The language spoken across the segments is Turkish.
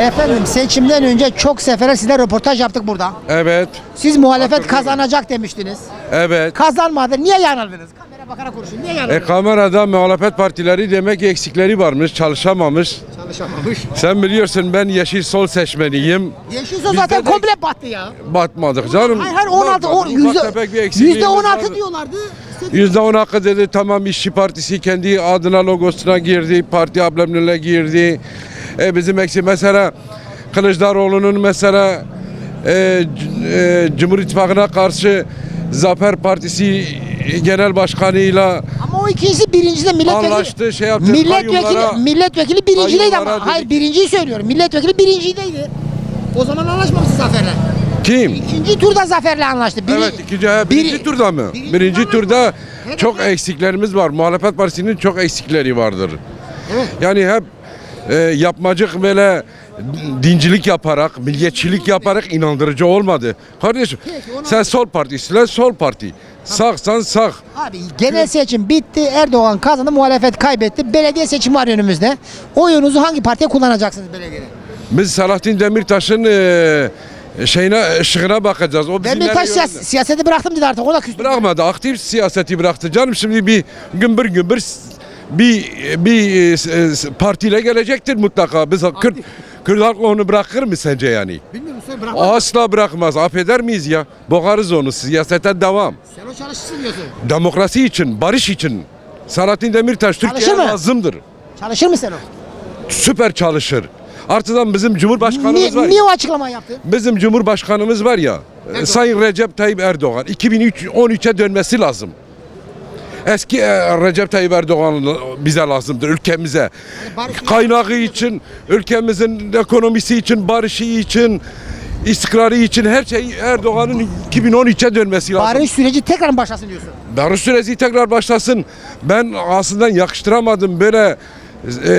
Efendim seçimden önce çok sefer size röportaj yaptık burada. Evet, Siz muhalefet kazanacak demiştiniz. evet. Kazanmadı. Niye yanıldınız? Kamera bakarak konuşun. Niye E yanıldınız? kamerada muhalefet partileri demek ki eksikleri varmış, çalışamamış. Çalışamamış. Sen biliyorsun ben yeşil sol seçmeniyim. Yeşil Sol Bizde zaten de- komple battı ya. Batmadık canım. Hayır hayır 16 on, Batmadık. yüzde, Ufak tefek bir eksikliğimiz yüzde 16 vardı. diyorlardı. Yüzde on hakkı dedi tamam İşçi Partisi kendi adına logosuna girdi, parti amblemine girdi. E, bizim eksik mesela Kılıçdaroğlu'nun mesela e, e, Cumhur İttifakı'na karşı Zafer Partisi Genel Başkanı'yla Ama o ikincisi birincide milletvekili. Anlaştı, şey yaptı, Milletvekili, milletvekili birinciydi ama. kayyumlara Hayır birinciyi söylüyorum. Milletvekili birinciydi. O zaman anlaşmamışsın Zafer'le. kim? İkinci turda Zafer'le anlaştı. Biri- Evet ikinci ha, birinci biri- turda mı? birinci Birinci, turda çok eksiklerimiz var. Muhalefet Partisi'nin çok eksikleri vardır. Evet. Yani hep e, yapmacık böyle dincilik yaparak, milliyetçilik yaparak inandırıcı olmadı. Kardeşim sen sol partisiyle sol parti. Sağsan sağ. Abi genel seçim bitti. Erdoğan kazandı. Muhalefet kaybetti. Belediye seçimi var önümüzde. Oyunuzu hangi partiye kullanacaksınız belediyede? Biz Selahattin Demirtaş'ın e, şeyine ışığına bakacağız. O bizi Demirtaş nereye siyas- siyaseti bıraktım dedi artık. O da küstü. Bırakmadı. Aktif siyaseti bıraktı. Canım şimdi bir gümbür gümbür s- bir bir e, s- partiyle gelecektir mutlaka. Biz Kürt Kürt halkı onu bırakır mı sence yani? Bilmiyorum sen Asla bırakmaz. Affeder miyiz ya? Boğarız onu. Siyasete devam. Sen o çalışırsın diyorsun. Demokrasi için, barış için. Selahattin Demirtaş Türkiye'ye lazımdır. Çalışır mı sen o? Süper çalışır. Artıdan bizim Cumhurbaşkanımız Niye, var. niye o açıklamayı yaptı? Bizim Cumhurbaşkanımız var ya, e, Sayın Recep Tayyip Erdoğan 2013'e dönmesi lazım. Eski e, Recep Tayyip Erdoğan bize lazımdır, ülkemize. Kaynağı için, ülkemizin ekonomisi için, barışı için, istikrarı için her şey Erdoğan'ın 2013'e dönmesi lazım. Barış süreci tekrar başlasın diyorsun? Barış süreci tekrar başlasın. Ben aslında yakıştıramadım böyle e,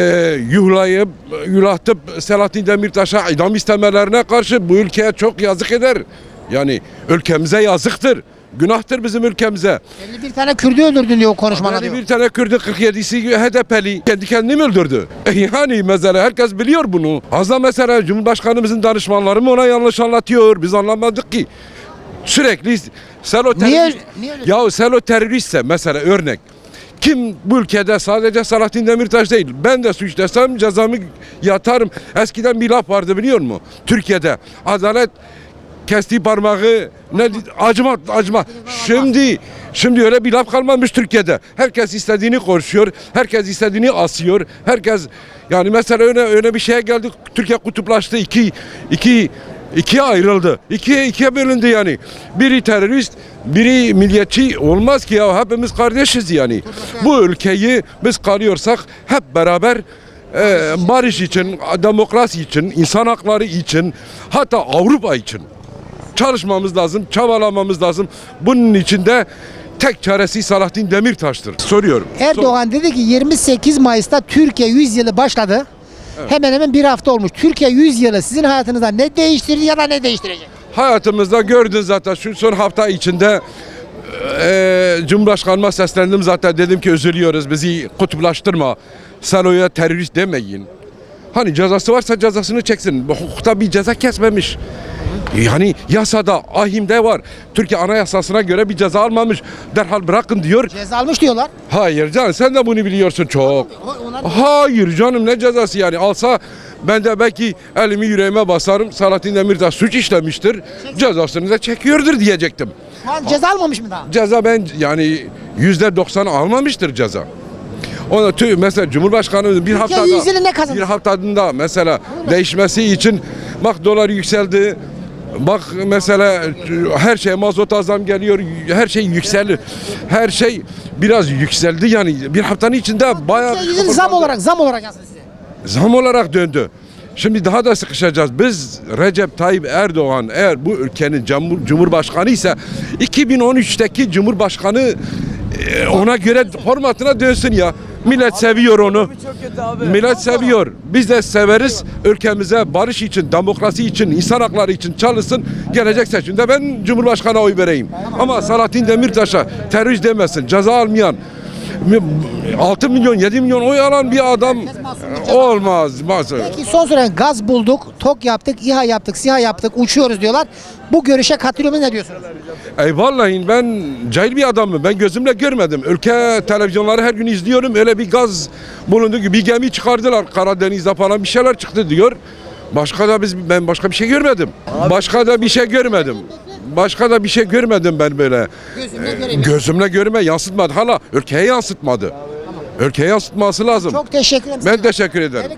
yuhlayıp, yuhlatıp Selahattin Demirtaş'a idam istemelerine karşı bu ülkeye çok yazık eder. Yani ülkemize yazıktır. Günahtır bizim ülkemize. 51 tane Kürdü öldürdün diyor Yani diyor. bir tane Kürdü 47'si HDP'li kendi kendini mi öldürdü? Yani mesela herkes biliyor bunu. Az da mesela Cumhurbaşkanımızın danışmanları mı ona yanlış anlatıyor? Biz anlamadık ki. Sürekli sen o Niye- terörist, niye öyle- ya sen o teröristse mesela örnek. Kim bu ülkede sadece Selahattin Demirtaş değil. Ben de suç desem cezamı yatarım. Eskiden bir laf vardı biliyor musun? Türkiye'de adalet kestiği parmağı ne acıma acıma. Şimdi şimdi öyle bir laf kalmamış Türkiye'de. Herkes istediğini konuşuyor. Herkes istediğini asıyor. Herkes yani mesela öyle öyle bir şeye geldik. Türkiye kutuplaştı. iki iki ikiye ayrıldı. İkiye ikiye bölündü yani. Biri terörist, biri milliyetçi olmaz ki ya. Hepimiz kardeşiz yani. Bu ülkeyi biz kalıyorsak hep beraber e, barış için, demokrasi için, insan hakları için, hatta Avrupa için çalışmamız lazım, çabalamamız lazım. Bunun için de tek çaresi Selahattin Demirtaş'tır. Soruyorum. Erdoğan dedi ki 28 Mayıs'ta Türkiye 100 yılı başladı. Hemen hemen bir hafta olmuş. Türkiye 100 yılı sizin hayatınızda ne değiştirdi ya da ne değiştirecek? Hayatımızda gördün zaten şu son hafta içinde e, Cumhurbaşkanıma seslendim zaten dedim ki üzülüyoruz bizi kutuplaştırma. Sen oya terörist demeyin. Hani cezası varsa cezasını çeksin. Bu hukukta bir ceza kesmemiş. Yani yasada, ahimde var. Türkiye anayasasına göre bir ceza almamış. Derhal bırakın diyor. Ceza almış diyorlar. Hayır canım sen de bunu biliyorsun çok. Hayır canım ne cezası yani alsa ben de belki elimi yüreğime basarım. Selahattin Demirtaş suç işlemiştir. Cezasını da çekiyordur diyecektim. An ceza almamış mı daha? Ceza ben yani yüzde doksan almamıştır ceza. Ona tü- mesela Cumhurbaşkanı bir haftada ne bir haftada mesela değişmesi için bak dolar yükseldi. Bak mesela her şey mazota zam geliyor. Her şey yükseldi. Her şey biraz yükseldi yani bir haftanın içinde bayağı zam olarak zam olarak yazsın size. zam olarak döndü. Şimdi daha da sıkışacağız. Biz Recep Tayyip Erdoğan eğer bu ülkenin cumhur- cumhurbaşkanı ise 2013'teki cumhurbaşkanı e, ona göre formatına dönsün ya. Millet seviyor onu. Millet seviyor. Biz de severiz. Ülkemize barış için, demokrasi için, insan hakları için çalışsın. Gelecek seçimde ben Cumhurbaşkanı oy vereyim. Ama Selahattin Demirtaş'a terörist demesin, ceza almayan, 6 milyon 7 milyon oy alan bir adam olmaz. Maalesef. Peki son soru gaz bulduk, tok yaptık, İHA yaptık, SİHA yaptık, uçuyoruz diyorlar. Bu görüşe katılıyor ne diyorsunuz? Ey vallahi ben cahil bir adamım. Ben gözümle görmedim. Ülke televizyonları her gün izliyorum. Öyle bir gaz bulundu ki bir gemi çıkardılar Karadeniz'de falan bir şeyler çıktı diyor. Başka da biz ben başka bir şey görmedim. Başka da bir şey görmedim. Başka da bir şey görmedim ben böyle. Gözümle göremiyorum. Gözümle görme yansıtmadı. Hala ülkeye yansıtmadı. Ülkeye yansıtması lazım. Çok teşekkür ederim. Ben teşekkür ederim.